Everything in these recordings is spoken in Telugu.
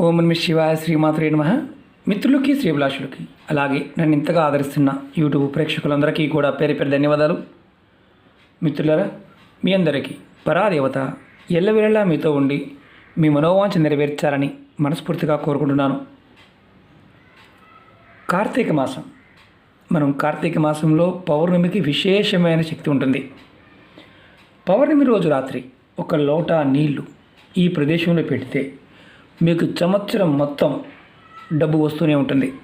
ఓం నమ శివాయ శ్రీమాత్రే నమ. మిత్రులకి శ్రీభిలాషులకి అలాగే నన్ను ఇంతగా ఆదరిస్తున్న యూట్యూబ్ ప్రేక్షకులందరికీ కూడా పేరు పేరు ధన్యవాదాలు. మిత్రులరా మీ అందరికీ పరాదేవత ఎల్లవేళలా మీతో ఉండి మీ మనోవాంఛ నెరవేర్చాలని మనస్ఫూర్తిగా కోరుకుంటున్నాను. కార్తీక మాసం. మనం కార్తీక మాసంలో పౌర్ణమికి విశేషమైన శక్తి ఉంటుంది. పౌర్ణమి రోజు రాత్రి ఒక లోటా నీళ్ళు ఈ ప్రదేశంలో పెడితే మీకు సంవత్సరం మొత్తం డబ్బు వస్తూనే ఉంటుంది.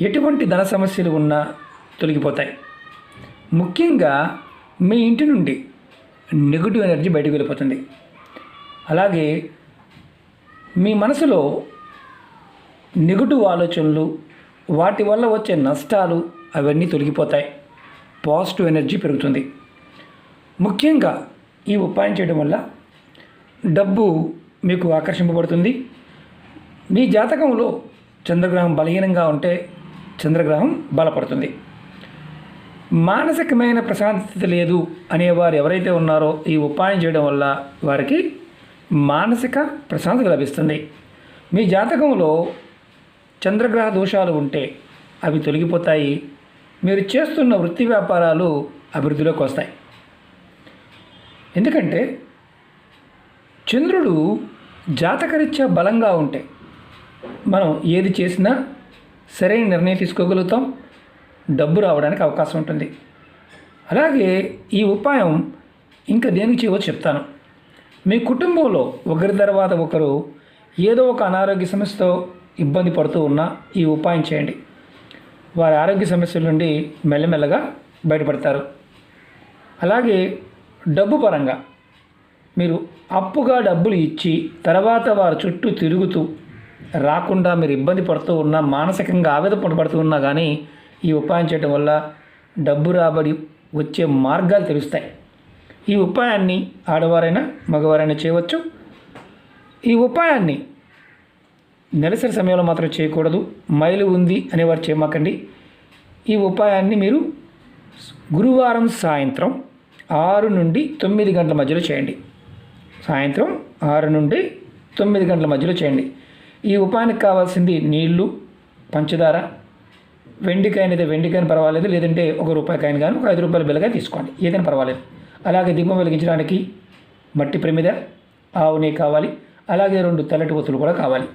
ఎటువంటి ధన సమస్యలు ఉన్నా తొలగిపోతాయి. ముఖ్యంగా మీ ఇంటి నుండి నెగిటివ్ ఎనర్జీ బయటకు వెళ్ళిపోతుంది. అలాగే మీ మనసులో నెగిటివ్ ఆలోచనలు వాటి వల్ల వచ్చే నష్టాలు అవన్నీ తొలగిపోతాయి. పాజిటివ్ ఎనర్జీ పెరుగుతుంది. ముఖ్యంగా ఈ ఉపాయం చేయడం వల్ల డబ్బు మీకు ఆకర్షింపబడుతుంది. మీ జాతకంలో చంద్రగ్రహం బలహీనంగా ఉంటే చంద్రగ్రహం బలపడుతుంది. మానసికమైన ప్రశాంతత లేదు అనేవారు ఎవరైతే ఉన్నారో ఈ ఉపాయం చేయడం వల్ల వారికి మానసిక ప్రశాంతత లభిస్తుంది. మీ జాతకంలో చంద్రగ్రహ దోషాలు ఉంటే అవి తొలగిపోతాయి. మీరు చేస్తున్న వృత్తి వ్యాపారాలు అభివృద్ధిలోకి వస్తాయి. ఎందుకంటే చంద్రుడు జాతకరీత్యా బలంగా ఉంటే మనం ఏది చేసినా సరైన నిర్ణయం తీసుకోగలుగుతాం. డబ్బు రావడానికి అవకాశం ఉంటుంది. అలాగే ఈ ఉపాయం ఇంకా దేనికి చేయవచ్చు చెప్తాను. మీ కుటుంబంలో ఒకరి తర్వాత ఒకరు ఏదో ఒక అనారోగ్య సమస్యతో ఇబ్బంది పడుతూ ఉన్నా ఈ ఉపాయం చేయండి. వారి ఆరోగ్య సమస్యల నుండి మెల్లమెల్లగా బయటపడతారు. అలాగే డబ్బు పరంగా మీరు అప్పుగా డబ్బులు ఇచ్చి తర్వాత వారి చుట్టూ తిరుగుతూ రాకుండా మీరు ఇబ్బంది పడుతూ ఉన్నా మానసికంగా ఆవేదన పడుతూ ఉన్నా కానీ ఈ ఉపాయం చేయడం వల్ల డబ్బు రాబడి వచ్చే మార్గాలు తెలుస్తాయి. ఈ ఉపాయాన్ని ఆడవారైనా మగవారైనా చేయవచ్చు. ఈ ఉపాయాన్ని నెలసరి సమయంలో మాత్రం చేయకూడదు. మైలు ఉంది అనేవారు చేయమాకండి. ఈ ఉపాయాన్ని మీరు గురువారం సాయంత్రం ఆరు నుండి తొమ్మిది గంటల మధ్యలో చేయండి. సాయంత్రం ఆరు నుండి తొమ్మిది గంటల మధ్యలో చేయండి. ఈ ఉపాయానికి కావాల్సింది నీళ్ళు పంచదార వెండికాయన అయితే వెండికాయన పర్వాలేదు లేదంటే ఒక రూపాయి కానీ ఒక ఐదు రూపాయల బిల్లగా తీసుకోండి. ఏదైనా పర్వాలేదు. అలాగే దీపం వెలిగించడానికి మట్టి ప్రమిద ఆవు నెయ్యి కావాలి అలాగే రెండు తెల్లటి ఒత్తులు కూడా కావాలి.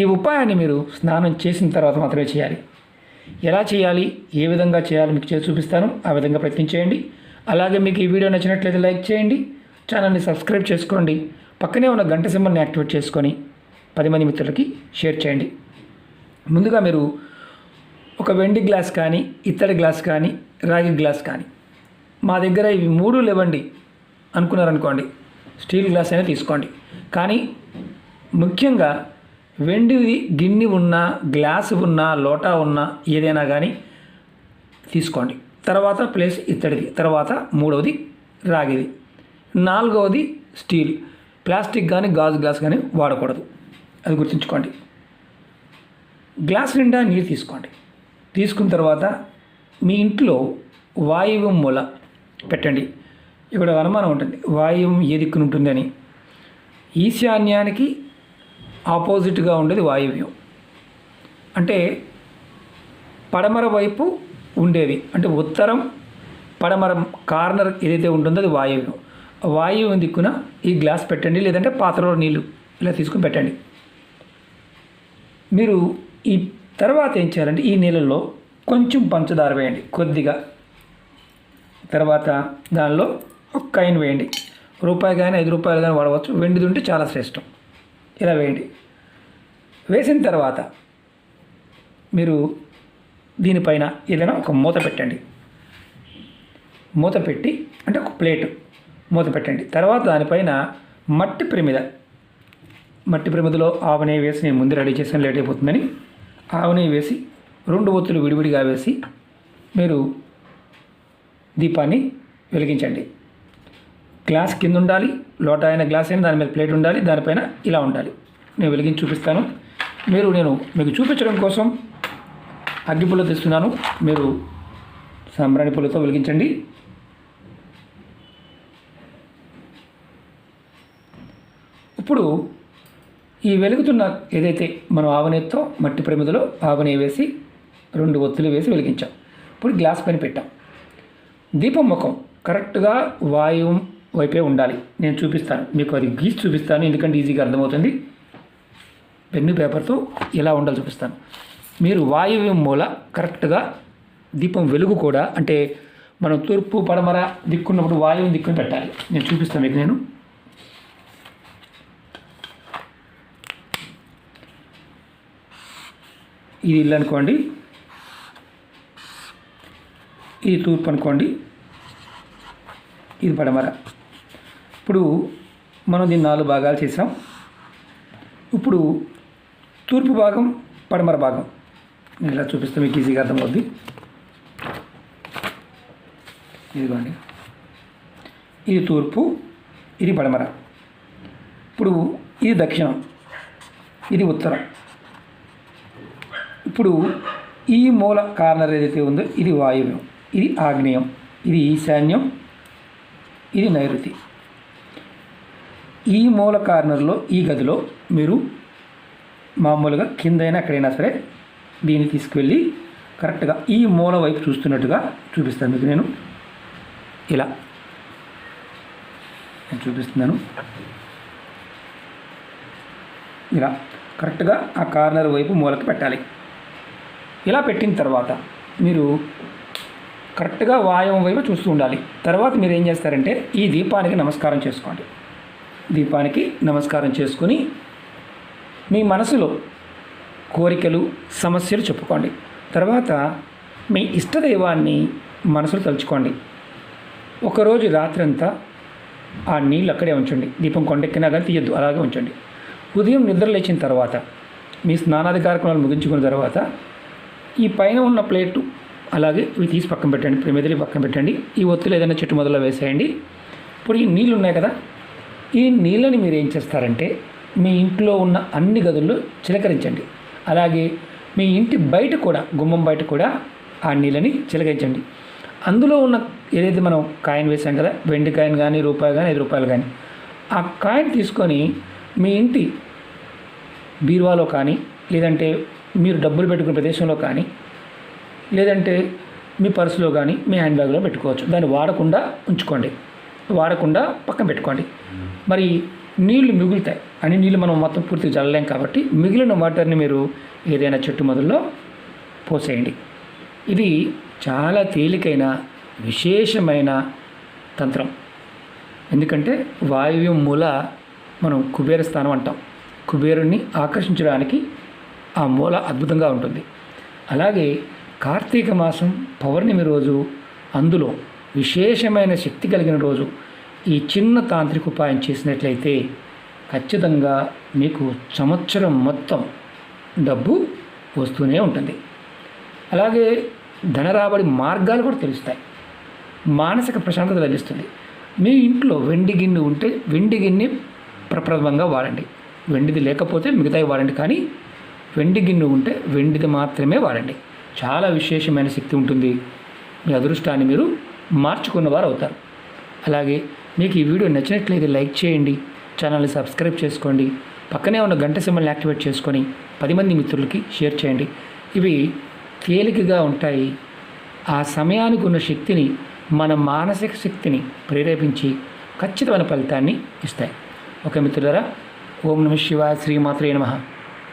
ఈ ఉపాయాన్ని మీరు స్నానం చేసిన తర్వాత మాత్రమే చేయాలి. ఎలా చేయాలి ఏ విధంగా చేయాలి మీకు చేసి చూపిస్తాను. ఆ విధంగా ప్రయత్నించేయండి అలాగే మీకు ఈ వీడియో నచ్చినట్లయితే లైక్ చేయండి. ఛానల్ని సబ్స్క్రైబ్ చేసుకోండి. పక్కనే ఉన్న గంట సింబల్ని యాక్టివేట్ చేసుకొని పది మంది మిత్రులకి షేర్ చేయండి. ముందుగా మీరు ఒక వెండి గ్లాస్ కానీ ఇత్తడి గ్లాస్ కానీ రాగి గ్లాస్ కానీ. మా దగ్గర ఇవి మూడు లేవండి అనుకున్నారనుకోండి. స్టీల్ గ్లాస్ అయినా తీసుకోండి. కానీ ముఖ్యంగా వెండిది గిన్నె ఉన్నా గ్లాస్ ఉన్నా లోటా ఉన్నా ఏదైనా కానీ తీసుకోండి. తర్వాత ప్లేస్ ఇత్తడిది తర్వాత మూడవది రాగిది. నాలుగవది స్టీల్. ప్లాస్టిక్ కానీ గాజు గ్లాస్ కానీ వాడకూడదు. అది గుర్తుంచుకోండి. గ్లాస్ నిండా నీరు తీసుకోండి. తీసుకున్న తర్వాత మీ ఇంట్లో వాయువు మూల పెట్టండి. ఇక్కడ అనుమానం ఉంటుంది. వాయువు ఏ దిక్కున ఉంటుందని ఈశాన్యానికి ఆపోజిట్గా ఉండేది వాయువ్యం. అంటే పడమర వైపు ఉండేది. అంటే ఉత్తరం పడమర కార్నర్ ఏదైతే ఉంటుందో అది వాయువ్యం. వాయువు దిక్కున ఈ గ్లాస్ పెట్టండి లేదంటే పాత్రలో నీళ్ళు ఇలా తీసుకుని పెట్టండి. మీరు ఈ తర్వాత ఏం చేయాలంటే ఈ నీళ్ళల్లో కొంచెం పంచదార వేయండి. కొద్దిగా తర్వాత దానిలో ఒక కాయిన్ వేయండి. రూపాయి కానీ ఐదు రూపాయలు కానీ వాడవచ్చు. వెండిది ఉంటే చాలా శ్రేష్టం. ఇలా వేయండి. వేసిన తర్వాత మీరు దీనిపైన ఏదైనా ఒక మూత పెట్టండి. మూత పెట్టి అంటే ఒక ప్లేట్ మూత పెట్టండి. తర్వాత దానిపైన మట్టి ప్రమిద. మట్టి ప్రమిదలో ఆవనే వేసి నేను ముందు రెడీ చేసాను లేట్ అయిపోతుందని. ఆవనే వేసి రెండు ఒత్తులు విడివిడిగా వేసి మీరు దీపాన్ని వెలిగించండి. గ్లాస్ కింద ఉండాలి లోట అయిన గ్లాస్ అయినా దాని మీద ప్లేట్ ఉండాలి దానిపైన ఇలా ఉండాలి. నేను వెలిగించి చూపిస్తాను. మీరు నేను మీకు చూపించడం కోసం అగ్గిపుల్ల తెస్తున్నాను. మీరు సాంబ్రాణి పుల్లతో వెలిగించండి ఇప్పుడు ఈ వెలుగుతున్న ఏదైతే మనం ఆవనేతో మట్టి ప్రమిదలో ఆవనే వేసి రెండు ఒత్తులు వేసి వెలిగించాం. ఇప్పుడు గ్లాస్ పైన పెట్టాం. దీపం ముఖం కరెక్ట్గా వాయువు వైపే ఉండాలి. నేను చూపిస్తాను. మీకు అది గీసి చూపిస్తాను. ఎందుకంటే ఈజీగా అర్థమవుతుంది. పెన్ను పేపర్తో ఎలా ఉండాలో చూపిస్తాను. మీరు వాయువ్య మూల కరెక్ట్గా దీపం వెలుగు కూడా అంటే మనం తూర్పు పడమర దిక్కున్నప్పుడు వాయువు దిక్కుని పెట్టాలి. నేను చూపిస్తాను మీకు నేను. ఇది ఇల్లు అనుకోండి. ఇది తూర్పు అనుకోండి. ఇది పడమర. ఇప్పుడు మనం దీన్ని నాలుగు భాగాలు చేసాం. ఇప్పుడు తూర్పు భాగం పడమర భాగం. నేను ఇలా చూపిస్తే మీకు ఈజీగా అర్థమవుద్ది. ఇదిగోండి. ఇది తూర్పు ఇది పడమర. ఇప్పుడు ఇది దక్షిణం ఇది ఉత్తరం. ఇప్పుడు ఈ మూల కార్నర్ ఏదైతే ఉందో ఇది వాయువ్యం ఇది ఆగ్నేయం ఇది ఈశాన్యం ఇది నైరుతి. ఈ మూల కార్నర్లో ఈ గదిలో మీరు మామూలుగా కిందైనా ఎక్కడైనా సరే దీన్ని తీసుకువెళ్ళి కరెక్ట్గా ఈ మూల వైపు చూస్తున్నట్టుగా చూపిస్తాను మీకు నేను. ఇలా నేను చూపిస్తున్నాను. ఇలా కరెక్ట్గా ఆ కార్నర్ వైపు మూలకి పెట్టాలి. ఇలా పెట్టిన తర్వాత మీరు కరెక్ట్గా వాయువం వైపు చూస్తూ ఉండాలి. తర్వాత మీరు ఏం చేస్తారంటే ఈ దీపానికి నమస్కారం చేసుకోండి. దీపానికి నమస్కారం చేసుకొని మీ మనసులో కోరికలు సమస్యలు చెప్పుకోండి. తర్వాత మీ ఇష్టదైవాన్ని మనసులో తలుచుకోండి. ఒకరోజు రాత్రంతా ఆ నీళ్ళు అక్కడే ఉంచండి. దీపం కొండెక్కినా కానీ తీయద్దు అలాగే ఉంచండి. ఉదయం నిద్ర లేచిన తర్వాత మీ స్నానాది కార్యక్రమాలు ముగించుకున్న తర్వాత ఈ పైన ఉన్న ప్లేటు అలాగే ఇవి తీసి పక్కన పెట్టండి ప్రమిదలు పక్కన పెట్టండి. ఈ ఒత్తులు ఏదైనా చెట్టు మొదలు వేసేయండి. ఇప్పుడు ఈ నీళ్ళు ఉన్నాయి కదా ఈ నీళ్ళని మీరు ఏం చేస్తారంటే మీ ఇంట్లో ఉన్న అన్ని గదుల్లో చిలకరించండి. అలాగే మీ ఇంటి బయట కూడా గుమ్మం బయట కూడా ఆ నీళ్ళని చిలకరించండి. అందులో ఉన్న ఏదైతే మనం కాయిన్ వేసాం కదా వెండి కాయిన్ కానీ రూపాయి కానీ ఐదు రూపాయలు కానీ ఆ కాయిన్ తీసుకొని మీ ఇంటి బీరువాలో కానీ లేదంటే మీరు డబ్బులు పెట్టుకునే ప్రదేశంలో కానీ లేదంటే మీ పర్సులో కానీ మీ హ్యాండ్ బ్యాగ్లో పెట్టుకోవచ్చు. దాన్ని వాడకుండా ఉంచుకోండి. వాడకుండా పక్కన పెట్టుకోండి. మరి నీళ్ళు మిగులుతాయి. అని నీళ్ళు మనం మొత్తం పూర్తిగా చల్లలేం కాబట్టి మిగిలిన వాటర్ని మీరు ఏదైనా చెట్టు మొదల్లో పోసేయండి. ఇది చాలా తేలికైన విశేషమైన తంత్రం. ఎందుకంటే వాయువ్యం మూల మనం కుబేర స్థానం అంటాం. కుబేరుణ్ణి ఆకర్షించడానికి ఆ మూల అద్భుతంగా ఉంటుంది. అలాగే కార్తీక మాసం పౌర్ణమి రోజు అందులో విశేషమైన శక్తి కలిగిన రోజు. ఈ చిన్న తాంత్రిక ఉపాయం చేసినట్లయితే ఖచ్చితంగా మీకు సంవత్సరం మొత్తం డబ్బు వస్తూనే ఉంటుంది. అలాగే ధనరాబడి మార్గాలు కూడా తెలుస్తాయి. మానసిక ప్రశాంతత లభిస్తుంది. మీ ఇంట్లో వెండి గిన్నె ఉంటే వెండి గిన్నె ప్రప్రథమంగా వాడండి. వెండిది లేకపోతే మిగతావి వాడండి. కానీ వెండి గిన్నె ఉంటే వెండిది మాత్రమే వాడండి. చాలా విశేషమైన శక్తి ఉంటుంది. మీ అదృష్టాన్ని మీరు మార్చుకున్నవారు అవుతారు. అలాగే మీకు ఈ వీడియో నచ్చినట్లయితే లైక్ చేయండి ఛానల్ని సబ్స్క్రైబ్ చేసుకోండి పక్కనే ఉన్న గంట సింబల్ని యాక్టివేట్ చేసుకొని పది మంది మిత్రులకి షేర్ చేయండి. ఇవి తేలికగా ఉంటాయి. ఆ సమయానికి ఉన్న శక్తిని మన మానసిక శక్తిని ప్రేరేపించి ఖచ్చితమైన ఫలితాన్ని ఇస్తాయి. ఓకే మిత్రులారా ఓం నమ శివాయ శ్రీమాత్రే నమ.